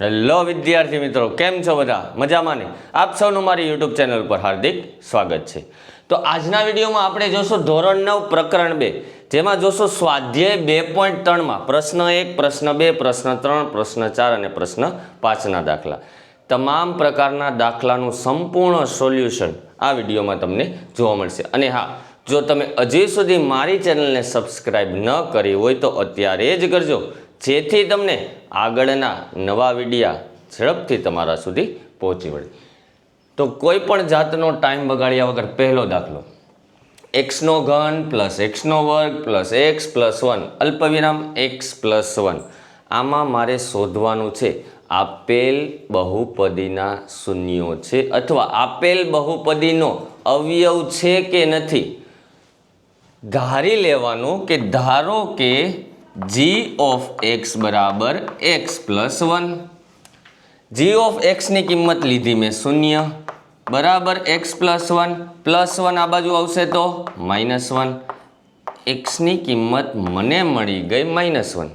Hello વિદ્યાર્થી મિત્રો, કેમ છો બધા? મજામાં ને? આપ સૌનું મારી યુટ્યુબ ચેનલ પર હાર્દિક સ્વાગત છે. તો આજના વિડીયોમાં આપણે જોશું ધોરણ નવ, પ્રકરણ બે, જેમાં જોશું સ્વાધ્યાય બે પોઈન્ટ ત્રણમાં પ્રશ્ન એક, પ્રશ્ન બે, પ્રશ્ન ત્રણ, પ્રશ્ન ચાર અને પ્રશ્ન પાંચના દાખલા. તમામ પ્રકારના દાખલાનું સંપૂર્ણ સોલ્યુશન આ વિડીયોમાં તમને જોવા મળશે. અને હા, જો તમે હજી સુધી મારી ચેનલને સબસ્ક્રાઈબ ન કરી હોય તો અત્યારે જ કરજો. જેથી તમને આગળના નવા વિડીયા ઝડપથી તમારા સુધી પહોંચી વળે. તો કોઈ પણ જાતનો ટાઈમ બગાડ્યા વગર પહેલો દાખલો. એક્સનો ઘન પ્લસ એક્સનો વર્ગ પ્લસ એક્સ પ્લસ વન અલ્પવિરામ એક્સ પ્લસ વન. આમાં મારે શોધવાનું છે, આપેલ બહુપદીના શૂન્યો છે અથવા આપેલ બહુપદીનો અવયવ છે કે નથી? ધારી લેવાનું કે ધારો કે જી ઓફ એક્સ બરાબર x plus one g of એક્સની કિંમત લીધી મેં શૂન્ય. બરાબર x plus one plus one આ બાજુ આવશે તો માઇનસ વન એક્સની કિંમત મને મળી ગઈ માઇનસ વન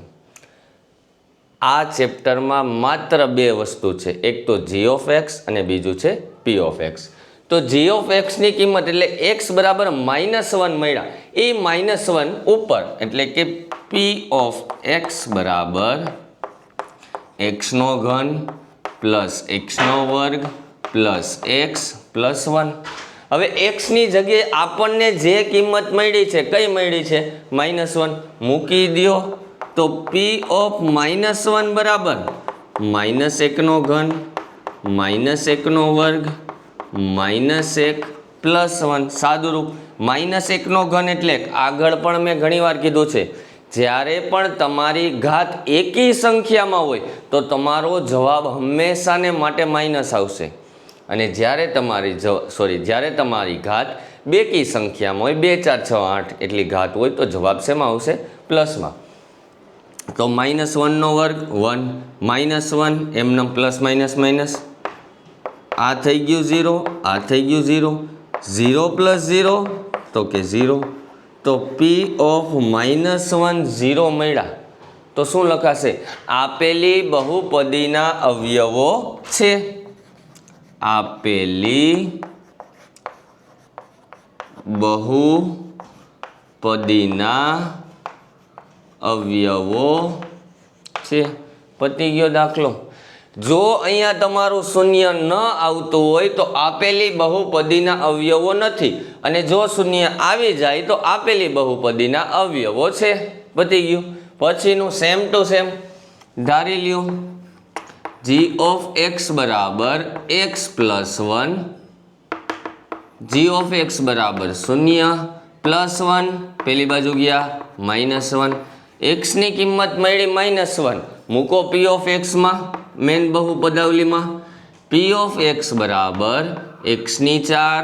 આ ચેપ્ટરમાં માત્ર બે વસ્તુ છે. એક તો જી ઓફ એક્સ અને બીજું છે પી ઓફ એક્સ તો જી ઓફ એક્સની કિંમત એટલે એક્સ બરાબર માઇનસ વન મળ્યા. એ માઇનસ વન ઉપર, એટલે કે પી ઓફ એક્સ બરાબર એક્સનો ઘન પ્લસ એક્સનો વર્ગ પ્લસ એક્સ પ્લસ વન હવે એક્સની જગ્યાએ આપણને જે કિંમત મળી છે, કઈ મળી છે? માઇનસ વન મૂકી દો તો પી ઓફ માઇનસ વન બરાબર. માઇનસ એકનો ઘન માઇનસ એકનો વર્ગ માઇનસ એક પ્લસ વન સાદુરૂપ. માઇનસ એકનો ઘન એટલે આગળ પણ મેં ઘણીવાર કીધું છે. જ્યારે પણ તમારી ઘાત એકી સંખ્યામાં હોય, તો તમારો જવાબ હંમેશાને માટે માઇનસ આવશે. અને જ્યારે તમારી સોરી જ્યારે તમારી ઘાત બેકી સંખ્યામાં હોય, બે, ચાર, છ, આઠ એટલી ઘાત હોય, તો જવાબ શેમાં આવશે? પ્લસમાં. તો માઇનસ વનનો વર્ગ વન માઇનસ વન એમનો પ્લસ માઇનસ માઇનસ આ થઈ ગયું ઝીરો આ થઈ ગયું ઝીરો ઝીરો પ્લસ ઝીરો તો કે ઝીરો તો p of minus one zero મળ્યા. તો શું લખાશે? આપેલી બહુપદીના અવયવો છે. આપેલી બહુપદીના અવયવો છે. પતી ગયો દાખલો. જો અહીંયા તમારું શૂન્ય ન આવતું હોય તો આપેલી બહુપદીના અવયવો નથી. અને જો શૂન્ય આવી જાય તો આપેલી બહુપદીના અવયવો છે. પતી ગયું. પછીનું સેમ ટુ સેમ ધારી લ્યું. જી ઓફ એક્સ બરાબર x plus one g of x બરાબર શૂન્ય પ્લસ વન પેલી બાજુ ગયા. માઇનસ વન એક્સની કિંમત મળી માઇનસ વન મૂકો પી ઓફ એક્સમાં મેન બહુપદાવલીમાં. પી ઓફ એક્સ બરાબર એક્સની ચાર.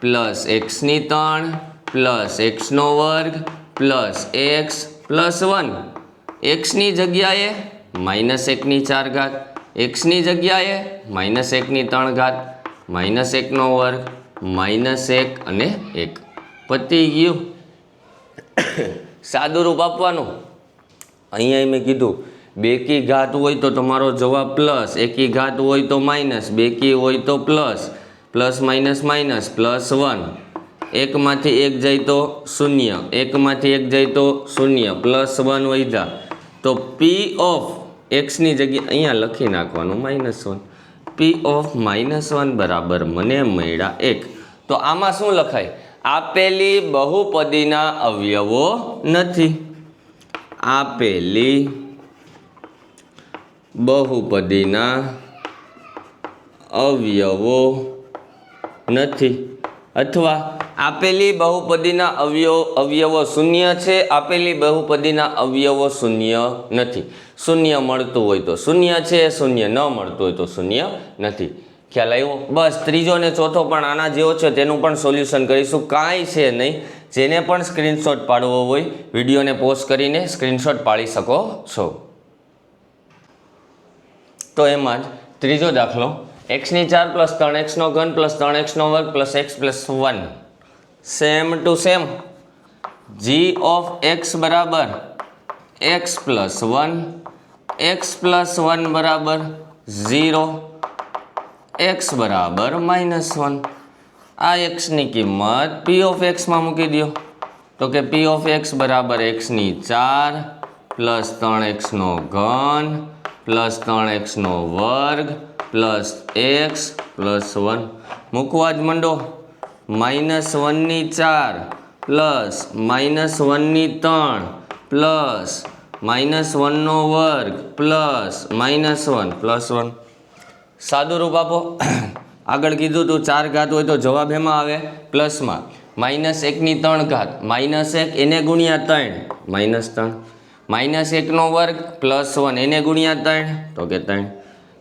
પ્લસ એક્સની ત્રણ, પ્લસ એક્સનો વર્ગ, પ્લસ એક્સ પ્લસ વન. એક્સની જગ્યાએ માઇનસ એકની ચાર ઘાત એક્સની જગ્યાએ માઇનસ એકની ત્રણ ઘાત, માઇનસ એકનો વર્ગ, માઇનસ એક અને એક. પતી ગયું. સાદું રૂપ આપવાનું. અહીંયા મેં કીધું બેકી ઘાત હોય તો તમારો જવાબ પ્લસ, એકી ઘાત હોય તો માઇનસ બેકી હોય તો plus. Plus minus minus plus one. એકમાંથી એક જાય તો શૂન્ય. એકમાંથી એક જાય તો શૂન્ય. પ્લસ વન વધ્યા. તો પી ઓફ એક્સની જગ્યાએ અહીંયા લખી નાખવાનું minus one. P of minus one બરાબર મને મળ્યા એક. તો આમાં શું લખાય? આપેલી બહુપદીના અવયવો નથી. આપેલી બહુપદીના અવયવો નથી. અથવા આપેલી બહુપદીના અવયવ, અવયવો શૂન્ય છે, આપેલી બહુપદીના અવયવો શૂન્ય નથી. શૂન્ય મળતું હોય તો શૂન્ય છે, શૂન્ય ન મળતું હોય તો શૂન્ય નથી. ખ્યાલ આવ્યો? બસ, ત્રીજો ને ચોથો પણ આના જેવો છે, તેનું પણ સોલ્યુશન કરીશું. કાંઈ છે નહીં, જેને પણ સ્ક્રીનશોટ પાડવો હોય, વિડીયોને પોસ્ટ કરીને સ્ક્રીનશોટ પાડી શકો છો. તો એમાં જ ત્રીજો દાખલો એક્સની ચાર પ્લસ ત્રણ એક્સનો ઘન પ્લસ ત્રણ એક્સનો વર્ગ plus x plus one same to same g of x બરાબર x plus one x plus one બરાબર ઝીરો એક્સ બરાબર માઇનસ વન આ એક્સની કિંમત પી ઓફ એક્સમાં મૂકી દો તો કે પી ઓફ એક્સ બરાબર એક્સની ચાર પ્લસ ત્રણ એક્સનો ઘન પ્લસ ત્રણ એક્સનો વર્ગ, પ્લસ એક્સ, પ્લસ વન. મૂકવા જ મંડો. માઇનસ વનની ચાર, પ્લસ માઇનસ વનની ત્રણ, પ્લસ માઇનસ વનનો વર્ગ, plus minus one, plus one. સાદું રૂપ આપો. આગળ કીધું તું ચાર ઘાત હોય તો જવાબ એમાં આવે? પ્લસમાં. માઇનસ એકની ત્રણ ઘાત. માઇનસ એક એને ગુણ્યા ત્રણ. માઇનસ ત્રણ. માઇનસ એકનો વર્ગ પ્લસ વન, એને ગુણ્યા ત્રણ. તો કે ત્રણ.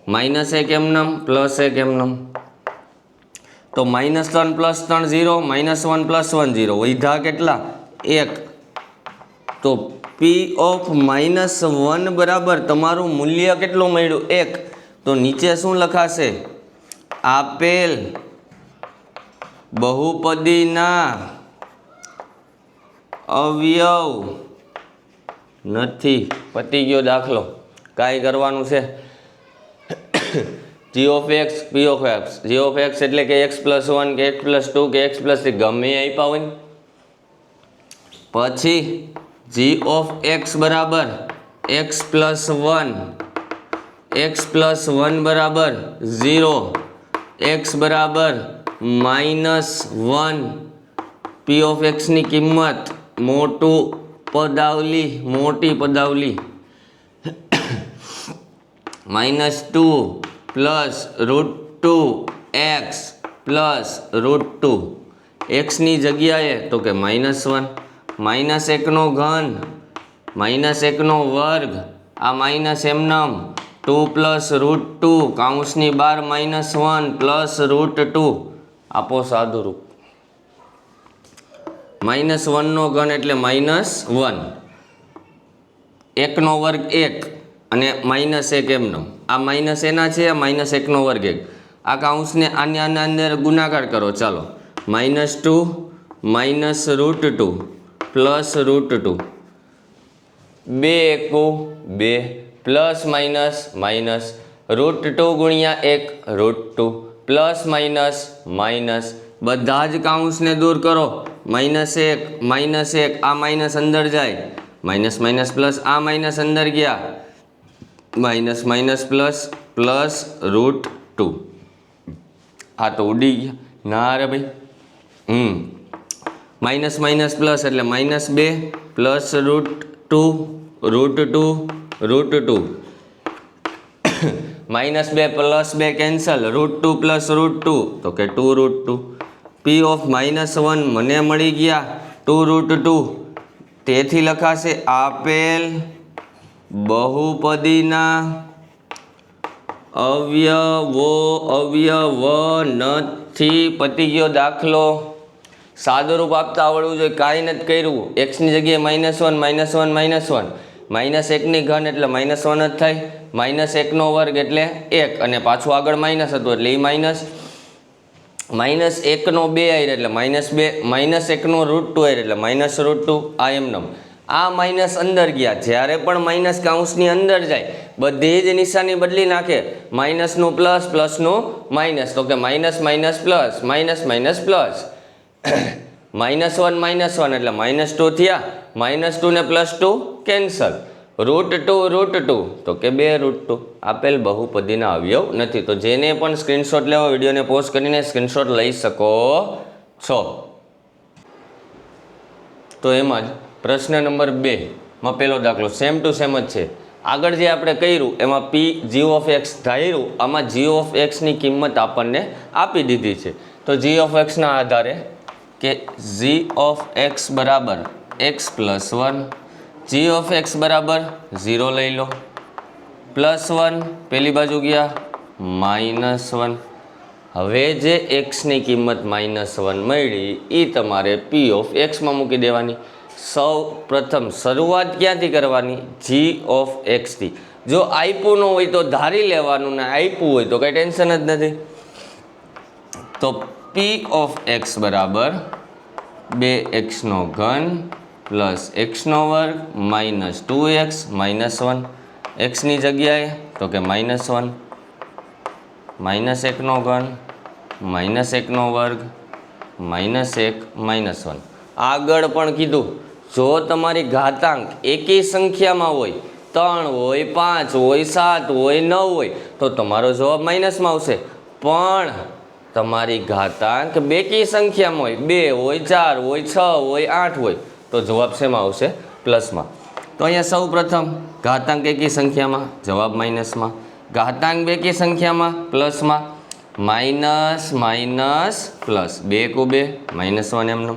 માઇનસ એક એમનમ, પ્લસ એક એમનમ. તો માઇનસ ત્રણ પ્લસ ત્રણ zero, minus one plus one zero. વૈધા કેટલા? એક. તો પી ઓફ માઇનસ વન બરાબર તમારું મૂલ્ય કેટલું મળ્યું? એક. તો નીચે શું લખાશે? આપેલ બહુપદીના અવયવ નથી, પતી ગયો દાખલો. કાંઈ કરવાનું છે? G of x p of x g of x એટલે કે એક્સ પ્લસ વન કે એક્સ પ્લસ ટુ કે એક્સ પ્લસ થ્રી ગમે આપ્યા હોય પછી જી ઓફ એક્સ બરાબર x plus one x plus one બરાબર ઝીરો એક્સ બરાબર માઇનસ વન પી ઓફ એક્સની કિંમત મોટું પદાવલી, મોટી પદાવલી. Minus two plus root two x plus root two. એક્સની જગ્યાએ, તો કે માઇનસ વન. માઇનસ એકનો ઘન. માઇનસ એકનો વર્ગ. આ માઇનસ એમનમ ટુ પ્લસ રૂટ ટુ. કાઉન્સની બાર minus one plus root two. આપો સાદું રૂપ. માઇનસ વનનો ઘન એટલે માઇનસ વન. એકનો વર્ગ એક અને માઇનસ એક એમનો. આ માઇનસ એના છે, આ માઇનસ એકનો વર્ગ એક. આ કાઉન્સને આની આના અંદર ગુણાકાર કરો, ચાલો. Minus two minus root two, plus root two. બે એકુ, બે, plus minus minus root two ગુણ્યા એક, root two, plus minus minus બધા જ કાઉન્સને દૂર કરો. માઇનસ એક માઇનસ એક, આ માઇનસ અંદર જાય. માઇનસ માઇનસ પ્લસ, આ માઇનસ અંદર ગયા. Minus minus plus plus root two. આ તો ઉડી ગયા. ના રે ભાઈ. હમ. માઇનસ માઇનસ પ્લસ એટલે માઇનસ બે, plus root two root two root two. Minus બે, પ્લસ બે cancel. Root two plus root two. તો કે two root two. P of minus one મને મળી ગયા. ટુ રૂટ ટુ તેથી લખાશે આપેલ બહુપદીના અવયવો, અવયવ નથી. પતી ગયો દાખલો. સાદુરૂપ આપતા આવડવું જોઈએ. કાંઈ નથી કર્યું. એક્સની જગ્યાએ minus one minus one minus one minus એકની ઘન એટલે માઇનસ વન જ થાય. માઇનસ એકનો વર્ગ એટલે એક. અને પાછું આગળ માઇનસ હતું એટલે એ માઇનસ માઇનસ એકનો બે આયર એટલે માઇનસ બે, માઇનસ એકનો રૂટ ટુ આયર એટલે માઇનસ રૂટ ટુ આ એમનમ આ માઇનસ અંદર ગયા. જ્યારે પણ માઇનસ કાઉન્સની અંદર જાય, બધી જ નિશાની બદલી નાખે. માઇનસનું પ્લસ પ્લસનું માઇનસ. તો કે minus minus, plus, minus minus, plus. Minus one minus one એટલે માઇનસ ટુ થયા. માઇનસ ટુ ને plus two cancel. Root two root two. તો કે બે રૂટ ટુ. આપેલ બહુપદીના અવયવ નથી. તો જેને પણ સ્ક્રીનશોટ લેવો, વિડીયોને પોસ્ટ કરીને સ્ક્રીનશોટ લઈ શકો છો. તો એમ જ પ્રશ્ન નંબર બેમાં પેલો દાખલો. સેમ ટુ સેમ જ છે. આગળ જે આપણે કર્યું, એમાં પી જી ઓફ એક્સ ધાર્યું, આમાં જી ઓફ એક્સની કિંમત આપણને આપી દીધી છે. તો જી ઓફ એક્સના આધારે કે જી ઓફ એક્સ બરાબર x plus one g of x બરાબર ઝીરો લઈ લો. પ્લસ વન પેલી બાજુ ગયા માઇનસ વન હવે જે એક્સની કિંમત માઇનસ વન મળી એ તમારે પી ઓફ એક્સમાં મૂકી દેવાની. સૌ પ્રથમ શરૂઆત ક્યાંથી કરવાની? જી ઓફ એક્સથી જો આપ્યું ન હોય તો ધારી લેવાનું ને આપ્યું હોય તો કંઈ ટેન્શન જ નથી. તો પી ઓફ એક્સ બરાબર બે એક્સનો ઘન પ્લસ એક્સનો વર્ગ minus two x minus one. એક્સની જગ્યાએ તો કે માઇનસ વન. માઇનસ એકનો ઘન માઇનસ એકનો વર્ગ માઇનસ એક માઇનસ વન. આગળ પણ કીધું, જો તમારી ઘાતાંક એકી સંખ્યામાં હોય, ત્રણ હોય, પાંચ હોય, સાત હોય, નવ હોય, તો તમારો જવાબ માઇનસમાં આવશે. પણ તમારી ઘાતાંક બેકી સંખ્યામાં હોય, બે હોય, ચાર હોય, છ હોય, આઠ હોય તો જવાબ શેમાં આવશે? પ્લસમાં. તો અહીંયા સૌ પ્રથમ ઘાતાંક એકી સંખ્યામાં, જવાબ માઇનસમાં. ઘાતાંક બેકી સંખ્યામાં, પ્લસમાં. Minus minus, plus. બે કો બે, માઇનસ વન એમનો.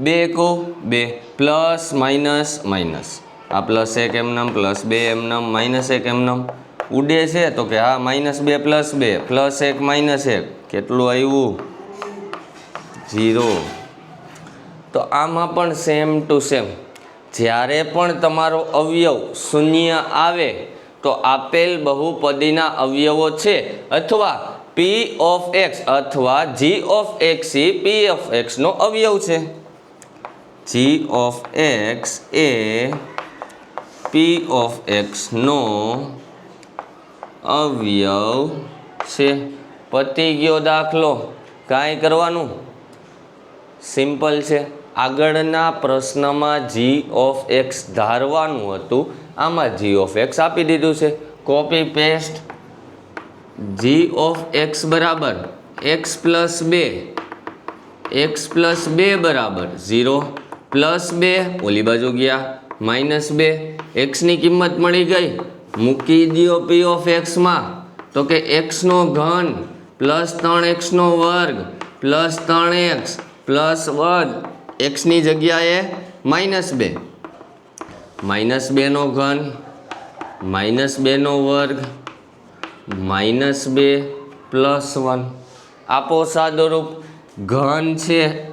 બે કો બે, પ્લસ, માઇનસ માઇનસ. આ પ્લસ એક એમનમ, પ્લસ બે એમનમ, માઇનસ એક એમનમ. ઉડે છે તો કે હા, માઇનસ બે, પ્લસ બે. પ્લસ એક, માઇનસ એક. કેટલું આવ્યું? ઝીરો. તો આમાં પણ સેમ ટુ સેમ જ્યારે પણ તમારો અવયવ શૂન્ય આવે, તો આપેલ બહુપદીના અવયવો છે અથવા પી ઓફ એક્સ અથવા જી ઓફ એક્સ એ પી ઓફ એક્સનો અવયવ છે. જી ઓફ એક્સ એ પી ઓફ એક્સનો અવયવ છે. પતી ગયો દાખલો. કાંઈ કરવાનું? સિમ્પલ છે. આગળના પ્રશ્નમાં જી ઓફ એક્સ ધારવાનું હતું. આમાં જી ઓફ એક્સ આપી દીધું છે. Copy paste g of x બરાબર. એક્સ પ્લસ બે. એક્સ પ્લસ બે બરાબર. ઝીરો પ્લસ બે. ઓલી બાજુ ગયા. માઇનસ બે. એક્સની કિંમત મળી ગઈ. મૂકી દો પી ઓફ એક્સમાં તો કે એક્સનો ઘન પ્લસ ત્રણ એક્સનો વર્ગ પ્લસ ત્રણ એક્સ પ્લસ વન. એક્સની જગ્યાએ માઇનસ બે. માઇનસ બેનો ઘન, માઇનસ બેનો વર્ગ, માઇનસ બે પ્લસ વન. આપો સાદુરૂપ ઘન છે.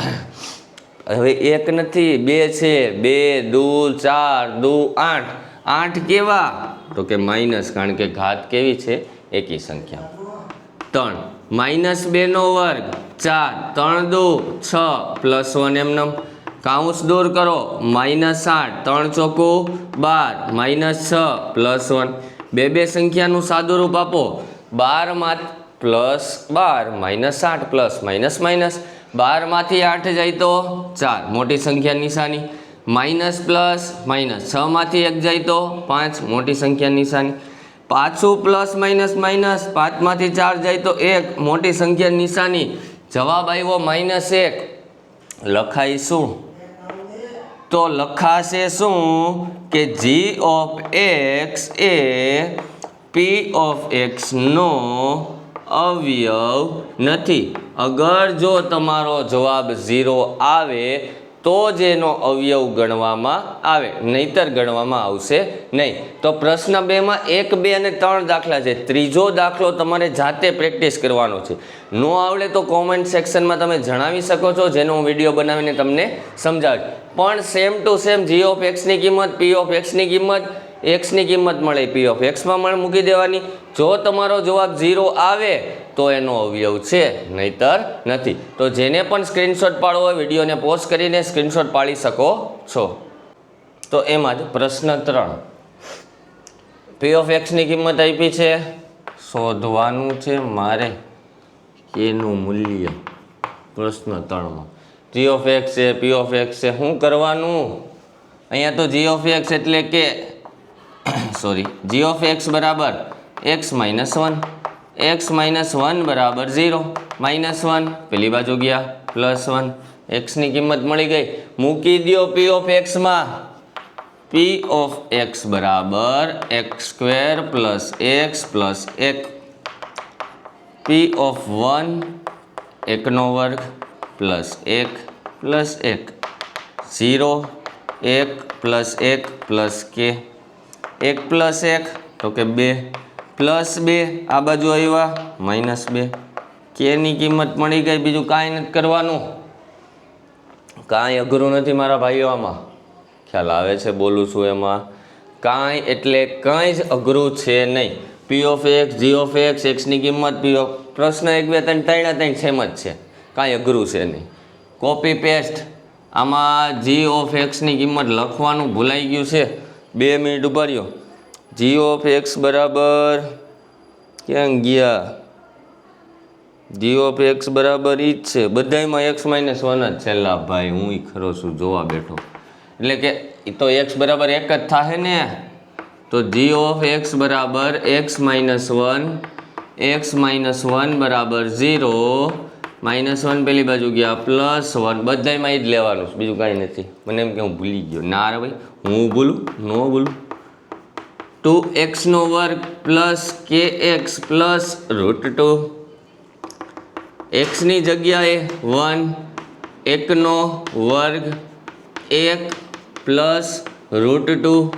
હવે એક નથી, બે છે. બે, દુ, ચાર, દુ, આઠ. આઠ કેવા? તો કે માઇનસ, કારણ કે ઘાત કેવી છે? એકી સંખ્યા. ત્રણ. માઇનસ બેનો વર્ગ, ચાર, ત્રણ દો, છ, પ્લસ વન એમનમ કાઉન્સ દૂર કરો, માઇનસ આઠ, ત્રણ ચોકો, બાર, માઇનસ છ, પ્લસ વન. બે બે સંખ્યાનું સાદુરૂપ આપો. બારમાં પ્લસ બાર, માઇનસ આઠ પ્લસ માઇનસ માઇનસ. બારમાંથી આઠ જાય તો ચાર, મોટી સંખ્યા નિશાની. માઇનસ પ્લસ માઇનસ છમાંથી એક જાય તો પાંચ, મોટી સંખ્યા નિશાની. પાછું પ્લસ માઇનસ માઇનસ, પાંચમાંથી ચાર જાય તો એક, મોટી સંખ્યા નિશાની. જવાબ આવ્યો માઇનસ એક. લખાય શું? તો લખાશે શું? કે જી ઓફ એક્સ એ પી ઓફ એક્સનો અવયવ નથી. અગર જો તમારો જવાબ ઝીરો આવે તો જ એનો અવયવ ગણવામાં આવે. નહીતર ગણવામાં આવશે નહીં. તો પ્રશ્ન બેમાં એક, બે અને ત્રણ દાખલા છે. ત્રીજો દાખલો તમારે જાતે પ્રેક્ટિસ કરવાનો છે. ન આવડે તો કોમેન્ટ સેક્શનમાં તમે જણાવી શકો છો, જેનો હું વીડિયો બનાવીને તમને સમજાવીશ. પણ same to same g of એક્સની કિંમત પી ઓફ એક્સની કિંમત એક્સની કિંમત મળે. પી ઓફ એક્સમાં મૂકી દેવાની. જો તમારો જવાબ ઝીરો આવે તો એનો અવયવ છે, નહીતર નથી. તો જેને પણ સ્ક્રીનશોટ પાડવો હોય, વિડીયોને પોસ્ટ કરીને સ્ક્રીનશોટ પાડી શકો છો. તો એમાં જ પ્રશ્ન ત્રણ. પી ઓફ એક્સની કિંમત આપી છે. શોધવાનું છે મારે એનું મૂલ્ય? પ્રશ્ન ત્રણમાં. જી ઓફ એક્સ છે પી ઓફ એક્સ છે શું કરવાનું? અહીંયા તો જી ઓફ એક્સ એટલે કે સોરી જી ઓફ એક્સ બરાબર. X minus one x minus one બરાબર ઝીરો માઇનસ વન પેલી બાજુ ગયા પ્લસ વન એક્સની કિંમત મળી ગઈ મૂકી દો પી ઓફ એક્સમાં પી ઓફ એક્સ બરાબર x square plus x plus એક. પી ઓફ વન એકનો વર્ગ પ્લસ એક પ્લસ એક. ઝીરો એક પ્લસ એક પ્લસ કે એક પ્લસ એક, તો કે બે. પ્લસ બે, આ બાજુ આવ્યા, માઇનસ બે. કેની કિંમત મળી ગઈ? બીજું કાંઈ નથી કરવાનું. કાંઈ અઘરું નથી મારા ભાઈઓ આમાં. ખ્યાલ આવે છે બોલું છું એમાં. કાંઈ એટલે કાંઈ જ અઘરું છે નહીં. P of x g of x એક્સની કિંમત પી ઓફ પ્રશ્ન એક, બે, ત્રણ ત્રણ ત્રણ સેમ જ છે. કાંઈ અઘરું છે નહીં. કોપી પેસ્ટ આમાં જી ઓફ એક્સની કિંમત લખવાનું ભૂલાઈ ગયું છે. બે મિનિટ ઊભા જી ઓફ એક્સ બરાબર ક્યાં ગયા? જી ઓફ એક્સ બરાબર ઈ જ છે. બધાયમાં એક્સ માઇનસ વન જ છેલ્લા ભાઈ. હું ખરો છું જોવા બેઠો. એટલે કે એ તો એક્સ બરાબર એક જ થાય ને? તો જી ઓફ એક્સ બરાબર x minus one x minus one બરાબર ઝીરો માઇનસ વન પેલી બાજુ ગયા પ્લસ વન બધામાં એ જ લેવાનું છે. બીજું કાંઈ નથી. મને એમ કે હું ભૂલી ગયો. ના રે ભાઈ, હું ભૂલું? ન ભૂલું? ટુ એક્સનો વર્ગ plus K X plus root two. એક્સની જગ્યાએ વન, એકનો વર્ગ એક પ્લસ રૂટ ટુ.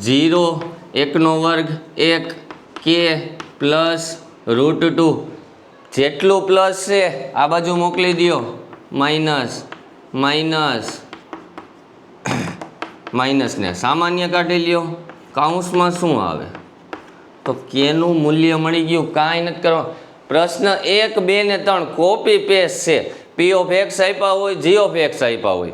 જીરો એકનો વર્ગ એક કે પ્લસ રૂટ ટુ. જેટલું પ્લસ છે, આ બાજુ મોકલી દો માઇનસ માઇનસ. માઇનસને સામાન્ય કાઢી લ્યો. કાઉન્સમાં શું આવે? તો કેનું મૂલ્ય મળી ગયું? કાંઈ નથી કરવા. પ્રશ્ન એક, બે ને ત્રણ. કોપી પેસ્ટ છે. પી ઓફ એક્સ આપ્યા હોય જી ઓફ એક્સ આપ્યા હોય.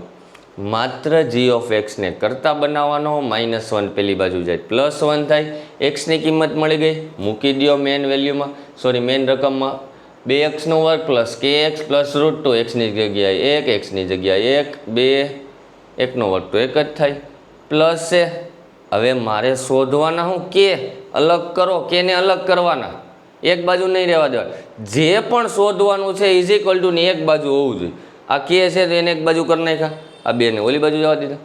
માત્ર જી ઓફ એક્સને કરતા બનાવવાનો માઇનસ વન પેલી બાજુ જાય. પ્લસ વન થાય. એક્સની કિંમત મળી ગઈ. મૂકી દો મેન વેલ્યુમાં સોરી મેન રકમમાં. બે એક્સનો વર્ગ plus K X plus root two એક્સની જગ્યાએ એક એક્સની જગ્યાએ એક. બે એકનો વર્ગ તો એક જ થાય. પ્લસ છે. હવે મારે શોધવાના હું કે અલગ કરો, કેને અલગ કરવાના? એક બાજુ નહીં રહેવા દેવા. જે પણ શોધવાનું છે ઇઝ ઇક્વલ ટુ ને એક બાજુ હોવું જોઈએ. આ કે છે તો એને એક બાજુ કરી નાખ્યા. આ બેને ઓલી બાજુ જવા દીધા.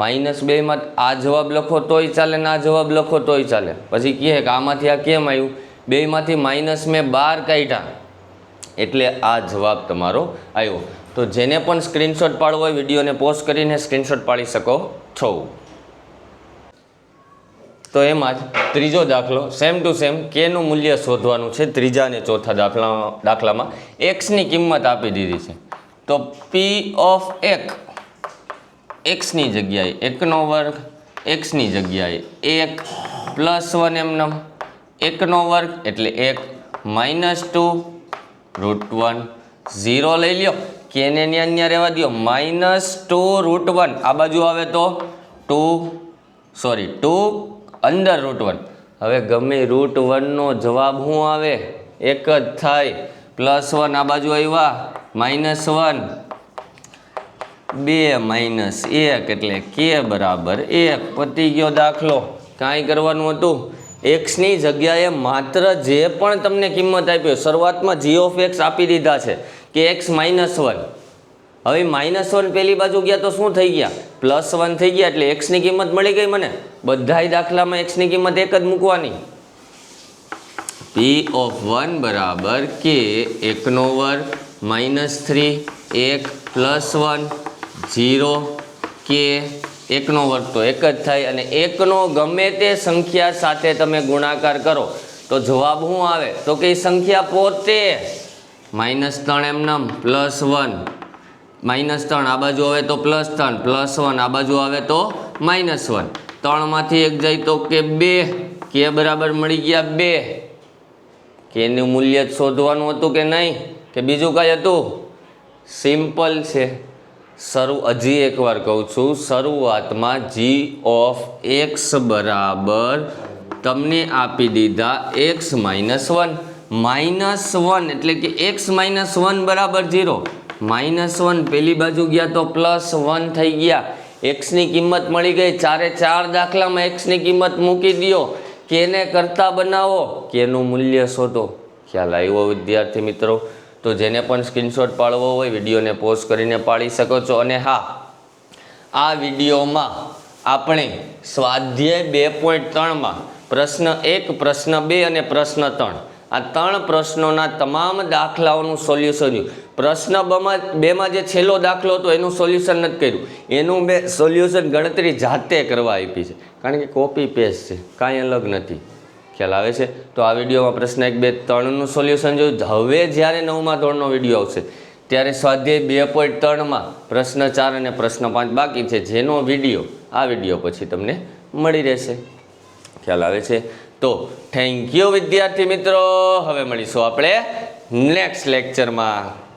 માઇનસ બેમાં આ જવાબ લખો તોય ચાલે ને આ જવાબ લખો તોય ચાલે. પછી કહે કે આમાંથી આ કેમ આવ્યું બેમાંથી માઇનસ મેં બાર કાઢ્યા. એટલે આ જવાબ તમારો આવ્યો તો જેને પણ સ્ક્રીનશોટ પાડવો હોય, વિડીયોને પોસ્ટ કરીને સ્ક્રીનશોટ પાડી શકો છો. તો એમાં જ ત્રીજો દાખલો સેમ ટુ સેમ કેનું મૂલ્ય શોધવાનું છે ત્રીજા અને ચોથા દાખલા, દાખલામાં. એક્સની કિંમત આપી દીધી છે. તો પી ઓફ એક એક્સની જગ્યાએ એકનો વર્ગ એક્સની જગ્યાએ એક પ્લસ વન એમનમ એકનો વર્ગ એટલે એક minus two root one zero લઈ લ્યો. કેને ન્યા રહેવા દો માઇનસ ટુ રૂટ વન આ બાજુ આવે તો ટુ સોરી ટુ અંદર રૂટ વન હવે ગમે રૂટ વનનો જવાબ શું આવે? એક જ થાય. પ્લસ વન આ બાજુ આવ્યા માઇનસ વન બે માઇનસ એક એટલે કે બરાબર એક. પતી ગયો દાખલો. કાંઈ કરવાનું હતું? એક્સની જગ્યાએ માત્ર જે પણ તમને કિંમત આપી શરૂઆતમાં જી ઓફ એક્સ આપી દીધા છે. કે એક્સ માઇનસ વન હવે માઇનસ વન પેલી બાજુ ગયા તો શું થઈ ગયા? પ્લસ વન થઈ ગયા એટલે એક્સની કિંમત મળી ગઈ મને. બધાય દાખલામાં એક્સની કિંમત એક જ મૂકવાની. પી ઓફ વન બરાબર કે એકનો વર્ગ માઇનસ થ્રી એક પ્લસ વન ઝીરો કે એકનો વર્ગ તો એક જ થાય અને એકનો ગમે તે સંખ્યા સાથે તમે ગુણાકાર કરો. તો જવાબ શું આવે? તો કે સંખ્યા પોતે માઇનસ ત્રણ એમનમ પ્લસ વન માઇનસ ત્રણ, આ બાજુ આવે તો પ્લસ ત્રણ, પ્લસ વન, આ બાજુ આવે તો માઇનસ વન. ત્રણમાંથી એક જાય તો કે બે, કે બરાબર મળી ગયા બે. કે એનું મૂલ્ય શોધવાનું હતું કે નહીં? કે બીજું કાંઈ હતું? સિમ્પલ છે. શરૂ, હજી એકવાર કહું છું, શરૂઆતમાં જી ઓફ એક્સ બરાબર તમને આપી દીધા x minus one. Minus one એટલે કે એક્સ માઇનસ વન બરાબર ઝીરો. માઇનસ વન, પેલી બાજુ ગયા તો પ્લસ વન થઈ ગયા. એક્સની કિંમત મળી ગઈ. ચારે ચાર દાખલામાં એક્સની કિંમત મૂકી દો કેને કરતા બનાવો? કેનું મૂલ્ય શોધો? ખ્યાલ આવ્યો વિદ્યાર્થી મિત્રો? તો જેને પણ સ્ક્રીનશોટ પાડવો હોય, વિડીયોને પોસ્ટ કરીને પાડી શકો છો. અને હા, આ વિડીયોમાં આપણે સ્વાધ્યાય બે પોઈન્ટ ત્રણમાં પ્રશ્ન એક, પ્રશ્ન બે અને પ્રશ્ન ત્રણ આ ત્રણ પ્રશ્નોના તમામ દાખલાઓનું સોલ્યુશન પ્રશ્ન બમાં બેમાં જે છેલ્લો દાખલો હતો, એનું સોલ્યુશન નથી કર્યું. એનું મેં સોલ્યુશન ગણતરી જાતે કરવા આપી છે. કારણ કે કોપી પેસ્ટ છે, કાંઈ અલગ નથી. ખ્યાલ આવે છે? તો આ વિડીયોમાં પ્રશ્ન એક, બે, ત્રણનું સોલ્યુશન જોયું. હવે જ્યારે નવમા ધોરણનો વીડિયો આવશે, ત્યારે સ્વાધ્યાય બે પોઈન્ટ ત્રણમાં પ્રશ્ન ચાર અને પ્રશ્ન પાંચ બાકી છે. જેનો વીડિયો, આ વીડિયો પછી તમને મળી રહેશે. ખ્યાલ આવે છે? તો થેન્ક યુ વિદ્યાર્થી મિત્રો. હવે મળીશું આપણે નેક્સ્ટ લેક્ચરમાં